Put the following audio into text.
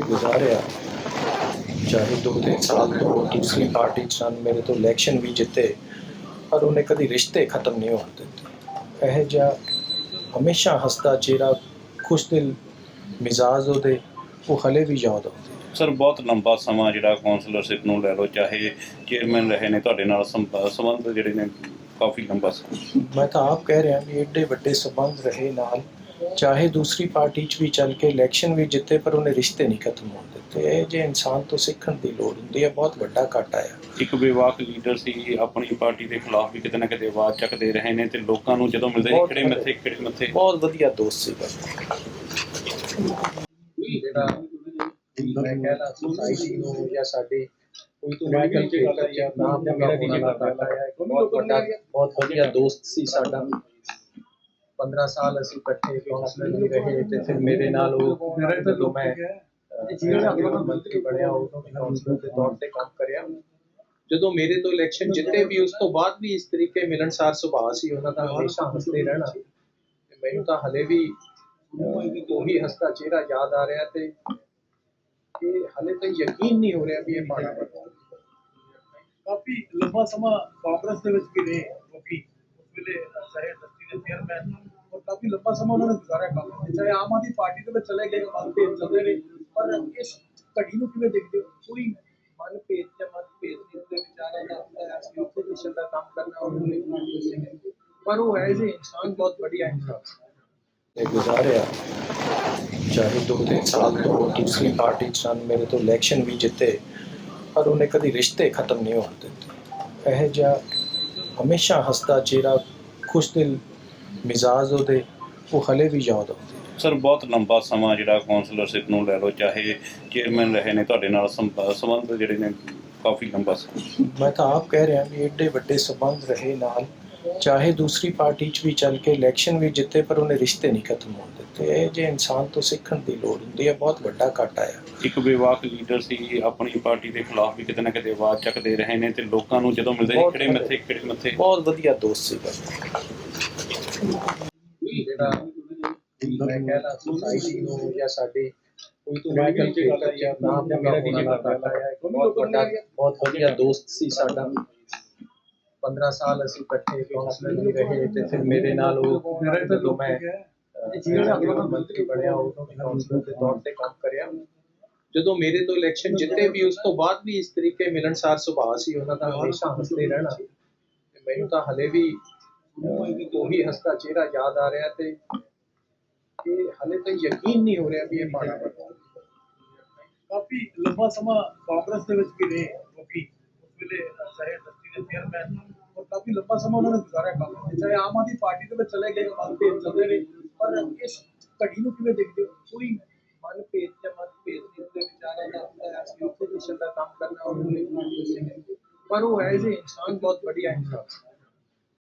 ਇਹ ਗੁਜ਼ਾਰਿਆ ਚਾਹੇ ਦੋ ਤਿੰਨ ਸਾਲ ਤੋਂ ਦੂਸਰੀ ਪਾਰਟੀ ਸਨ ਮੇਰੇ ਤੋਂ ਇਲੈਕਸ਼ਨ ਵੀ ਜਿੱਤੇ ਪਰ ਉਹਨੇ ਕਦੀ ਰਿਸ਼ਤੇ ਖਤਮ ਨਹੀਂ ਹੋਣ ਦਿੱਤੇ। ਇਹ ਜਿਹਾ ਹਮੇਸ਼ਾ ਹੱਸਦਾ ਚਿਹਰਾ ਖੁਸ਼ਦਿਲ ਮਿਜ਼ਾਜ ਉਹਦੇ ਉਹ ਹਲੇ ਵੀ ਯਾਦ ਆਉਂਦੇ ਸਰ ਬਹੁਤ ਲੰਬਾ ਸਮਾਂ ਜਿਹੜਾ ਕਾਉਂਸਲਰਸ਼ਿਪ ਨੂੰ ਲੈ ਲਓ ਚਾਹੇ ਚੇਅਰਮੈਨ ਰਹੇ ਨੇ ਤੁਹਾਡੇ ਨਾਲ ਸੰਬ- ਸੰਬੰਧ ਜਿਹੜੇ ਨੇ ਕਾਫੀ ਲੰਬਾ ਸਮਾਂ। ਮੈਂ ਤਾਂ ਆਪ ਕਹਿ ਰਿਹਾ ਵੀ ਏਡੇ ਵੱਡੇ ਸਬੰਧ ਰਹੇ ਨਾਲ ਚਾਹੇ ਦੂਸਰੀ ਪਾਰਟੀ 'ਚ ਵੀ ਚੱਲ ਕੇ ਇਲੈਕਸ਼ਨ ਵੀ ਜਿੱਤੇ ਪਰ ਉਹਨੇ ਰਿਸ਼ਤੇ ਨਹੀਂ ਖਤਮ ਹੋਣ ਦਿੱਤੇ। ਇਹ ਜੇ ਇਨਸਾਨ ਤੋਂ ਸਿੱਖਣ ਦੀ ਲੋੜ ਹੁੰਦੀ ਹੈ ਬਹੁਤ ਵੱਡਾ ਘਾਟਾ ਆ। ਇੱਕ ਬੇਵਾਕ ਲੀਡਰ ਸੀ ਆਪਣੀ ਪਾਰਟੀ ਦੇ ਖਿਲਾਫ ਵੀ ਕਿਤੇ ਨਾ ਕਿਤੇ ਆਵਾਜ਼ ਚੱਕਦੇ ਰਹੇ ਨੇ ਤੇ ਲੋਕਾਂ ਨੂੰ ਜਦੋਂ ਮਿਲਦੇ ਸੀ ਖੜੇ ਮੱਥੇ ਖੜੇ ਮੱਥੇ। ਬਹੁਤ ਵਧੀਆ ਦੋਸਤ ਸੀਗਾ ਜਿਹੜਾ ਮੈਂ ਕਹਿੰਦਾ ਸੋਸਾਇਟੀ ਨੂੰ ਜਾਂ ਸਾਡੇ ਕੋਈ ਤੋਂ ਮੈਡੀਕਲ ਖੇਤਰ ਜਾਂ ਨਾਮ ਦਾ ਮੇਰਾ ਵੀ ਇੱਕ ਬਹੁਤ ਵੱਡਾ ਬਹੁਤ ਵਧੀਆ ਦੋਸਤ ਸੀ ਸਾਡਾ। 15 ਸਾਲ ਅਸੀਂ ਇਕੱਠੇ ਕਾਉਂਸਲਰ ਵੀ ਰਹੇ ਤੇ ਫਿਰ ਮੇਰੇ ਨਾਲ ਉਹ ਜਦੋਂ ਮੈਂ ਜਿਹੜਾ ਮੰਤਰੀ ਬਣਿਆ ਉਦੋਂ ਵੀ ਕਾਉਂਸਲਰ ਦੇ ਤੌਰ ਤੇ ਕੰਮ ਕਰਿਆ। ਜਦੋਂ ਮੇਰੇ ਤੋਂ ਇਲੈਕਸ਼ਨ ਜਿੱਤੇ ਵੀ ਉਸ ਤੋਂ ਬਾਅਦ ਵੀ ਇਸ ਤਰੀਕੇ ਮਿਲਣਸਾਰ ਸੁਭਾਅ ਸੀ ਉਹਨਾਂ ਦਾ ਹਮੇਸ਼ਾ ਹੱਸਦੇ ਰਹਿਣਾ। ਤੇ ਮੈਨੂੰ ਤਾਂ ਹਲੇ ਵੀ ਉਹੀ ਹੱਸਦਾ ਚਿਹਰਾ ਯਾਦ ਆ ਰਿਹਾ ਤੇ ਇਹ ਹਲੇ ਤਾਂ ਯਕੀਨ ਨਹੀਂ ਹੋ ਰਿਹਾ ਵੀ ਇਹ ਮਾੜਾ ਬਣਾ ਕਾਫੀ ਲੰਬਾ ਸਮਾਂ ਕਾਂਗਰਸ ਦੇ ਵਿੱਚ ਵੀ ਰਹੇ ਕਿਉਂਕਿ ਉਸ ਵੇਲੇ ਸਹਿ ਦਸਤੀ ਦੇ ਚੇਅਰਮੈਨ ਕਾਫੀ ਲੰਬਾ ਸਮਾਂ ਉਹਨਾਂ ਨੇ ਗੁਜ਼ਾਰਿਆ ਕਾਂਗਰਸ ਵਿੱਚ ਚਾਹੇ ਆਮ ਆਦਮੀ ਪਾਰਟੀ ਦੇ ਵਿੱਚ ਚਲੇ ਗਏ, ਮਨ ਚੱਲਦੇ ਰਹੇ ਪਰ ਇਸ ਘੜੀ ਨੂੰ ਕਿਵੇਂ ਦੇਖਦੇ ਹੋ? ਕੋਈ ਮਨ ਜਾਂ ਮਤ ਭੇਦ ਨਹੀਂ ਵਿਚਾਰਾਂ ਦਾ ਹੁੰਦਾ ਆਪੋਜੀਸ਼ਨ ਦਾ ਕੰਮ ਕਰਨਾ ਔਰ ਉਹਨੇ ਪਾਰਟੀ ਪਰ ਉਹ ਐਜ਼ ਏ ਇਨਸਾਨ ਬਹੁਤ ਵਧੀਆ ਇਨਸਾਨ ਸੀ ਤੇ ਗੁਜ਼ਾਰਿਆ। ਚਾਹੇ ਦੋ ਤਿੰਨ ਸਾਲ ਤੋਂ ਉਹ ਦੂਸਰੀ ਪਾਰਟੀ 'ਚ ਸਨ ਮੇਰੇ ਤੋਂ ਇਲੈਕਸ਼ਨ ਵੀ ਜਿੱਤੇ, ਪਰ ਉਹਨੇ ਕਦੀ ਰਿਸ਼ਤੇ ਖਤਮ ਨਹੀਂ ਹੋਣ ਦਿੱਤੇ। ਇਹ ਜਿਹਾ ਹਮੇਸ਼ਾ ਹੱਸਦਾ, ਚਿਹਰਾ ਖੁਸ਼ਦਿਲ ਮਿਜ਼ਾਜ ਉਹਦੇ ਉਹ ਹਲੇ ਵੀ ਯਾਦ ਆਉਂਦੇ ਸਰ ਬਹੁਤ ਲੰਬਾ ਸਮਾਂ ਜਿਹੜਾ ਕਾਉਂਸਲਰਸ਼ਿਪ ਨੂੰ ਲੈ ਲਓ ਚਾਹੇ ਚੇਅਰਮੈਨ ਰਹੇ ਨੇ ਤੁਹਾਡੇ ਨਾਲ ਸੰਬ- ਸੰਬੰਧ ਜਿਹੜੇ ਨੇ ਕਾਫੀ ਲੰਬਾ ਸਮਾਂ। ਮੈਂ ਤਾਂ ਆਪ ਕਹਿ ਰਿਹਾ ਵੀ ਏਡੇ ਵੱਡੇ ਸਬੰਧ ਰਹੇ ਨਾਲ ਚਾਹੇ ਦੂਸਰੀ ਪਾਰਟੀ 'ਚ ਵੀ ਚੱਲ ਕੇ ਇਲੈਕਸ਼ਨ ਵੀ ਜਿੱਤੇ ਪਰ ਉਹਨੇ ਰਿਸ਼ਤੇ ਨਹੀਂ ਖਤਮ ਹੋਣ ਦਿੱਤੇ। ਇਹ ਜੇ ਇਨਸਾਨ ਤੋਂ ਸਿੱਖਣ ਦੀ ਲੋੜ ਹੁੰਦੀ ਹੈ ਬਹੁਤ ਵੱਡਾ ਘਾਟਾ ਆ। ਇੱਕ ਬੇਵਾਕ ਲੀਡਰ ਸੀ ਆਪਣੀ ਪਾਰਟੀ ਦੇ ਖਿਲਾਫ ਵੀ ਕਿਤੇ ਨਾ ਕਿਤੇ ਆਵਾਜ਼ ਚੱਕਦੇ ਰਹੇ ਨੇ ਤੇ ਲੋਕਾਂ ਨੂੰ ਜਦੋਂ ਮਿਲਦੇ ਸੀ ਖੜੇ ਮੱਥੇ ਖੜੇ ਮੱਥੇ। ਬਹੁਤ ਵਧੀਆ ਦੋਸਤ ਸੀਗਾ ਜਿਹੜਾ ਮੈਂ ਕਹਿੰਦਾ ਸੋਸਾਇਟੀ ਨੂੰ ਜਾਂ ਸਾਡੇ ਕੋਈ ਤੋਂ ਮੈਡੀਕਲ ਖੇਤਰ ਜਾਂ ਨਾਮ ਦਾ ਮੇਰਾ ਵੀ ਘਾਟਾ ਹੈ ਬਹੁਤ ਵੱਡਾ ਬਹੁਤ ਵਧੀਆ ਦੋਸਤ ਸੀ ਸਾਡਾ 15 ਸਾਲ ਅਸੀਂ ਇਕੱਠੇ ਕਾਉਂਸਲਰ ਵੀ ਰਹੇ ਤੇ ਫਿਰ ਮੇਰੇ ਨਾਲ ਉਹ ਜਦੋਂ ਮੈਂ ਜਿਹੜਾ ਮੰਤਰੀ ਬਣਿਆ ਉਦੋਂ ਵੀ ਕਾਉਂਸਲਰ ਦੇ ਤੌਰ ਤੇ ਕੰਮ ਕਰਿਆ ਜਦੋਂ ਮੇਰੇ ਤੋਂ ਇਲੈਕਸ਼ਨ ਜਿੱਤੇ ਵੀ, ਉਸ ਤੋਂ ਬਾਅਦ ਵੀ ਇਸ ਤਰੀਕੇ ਮਿਲਣਸਾਰ ਸੁਭਾਅ ਸੀ, ਉਹਨਾਂ ਦਾ ਹਮੇਸ਼ਾ ਹੱਸਦੇ ਰਹਿਣਾ ਮੈਨੂੰ ਤਾਂ ਹਲੇ ਵੀ ਉਹੀ ਹੱਸਦਾ ਚਿਹਰਾ ਯਾਦ ਆ ਰਿਹਾ ਤੇ ਇਹ ਹਲੇ ਤਾਂ ਯਕੀਨ ਨਹੀਂ ਹੋ ਰਿਹਾ ਵੀ ਇਹ ਮਾੜਾ ਬਣਾ ਕਾਫੀ ਲੰਬਾ ਸਮਾਂ ਕਾਂਗਰਸ ਦੇ ਵਿੱਚ ਵੀ ਰਹੇ ਕਿਉਂਕਿ ਉਸ ਵੇਲੇ ਸਹਿ ਦਸਤੀ ਦੇ ਚੇਅਰਮੈਨ ਔਰ ਕਾਫੀ ਲੰਬਾ ਸਮਾਂ ਉਹਨਾਂ ਨੇ ਗੁਜ਼ਾਰਿਆ ਕਾਂਗਰਸ ਵਿੱਚ ਚਾਹੇ ਆਮ ਆਦਮੀ ਪਾਰਟੀ ਦੇ ਵਿੱਚ ਚਲੇ ਗਏ ਮਨ ਭੇਦ ਚੱਲਦੇ ਰਹੇ ਪਰ ਇਸ ਘੜੀ ਨੂੰ ਕਿਵੇਂ ਦੇਖਦੇ ਹੋ ਕੋਈ ਮਨ ਭੇਦ ਜਾਂ ਮਤ ਭੇਦ ਨਹੀਂ ਦੇ ਵਿਚਾਰਾਂ ਦਾ ਹੁੰਦਾ ਹੈ ਅਸੀਂ ਆਪੋਜੀਸ਼ਨ ਦਾ ਕੰਮ ਕਰਨਾ ਔਰ ਉਹਨੇ ਪਾਰਟੀ ਦੇ ਪਰ ਉਹ ਐਜ਼ ਏ ਇਨਸਾਨ ਬਹੁਤ ਵਧੀਆ ਇਨਸਾਨ ਸੀ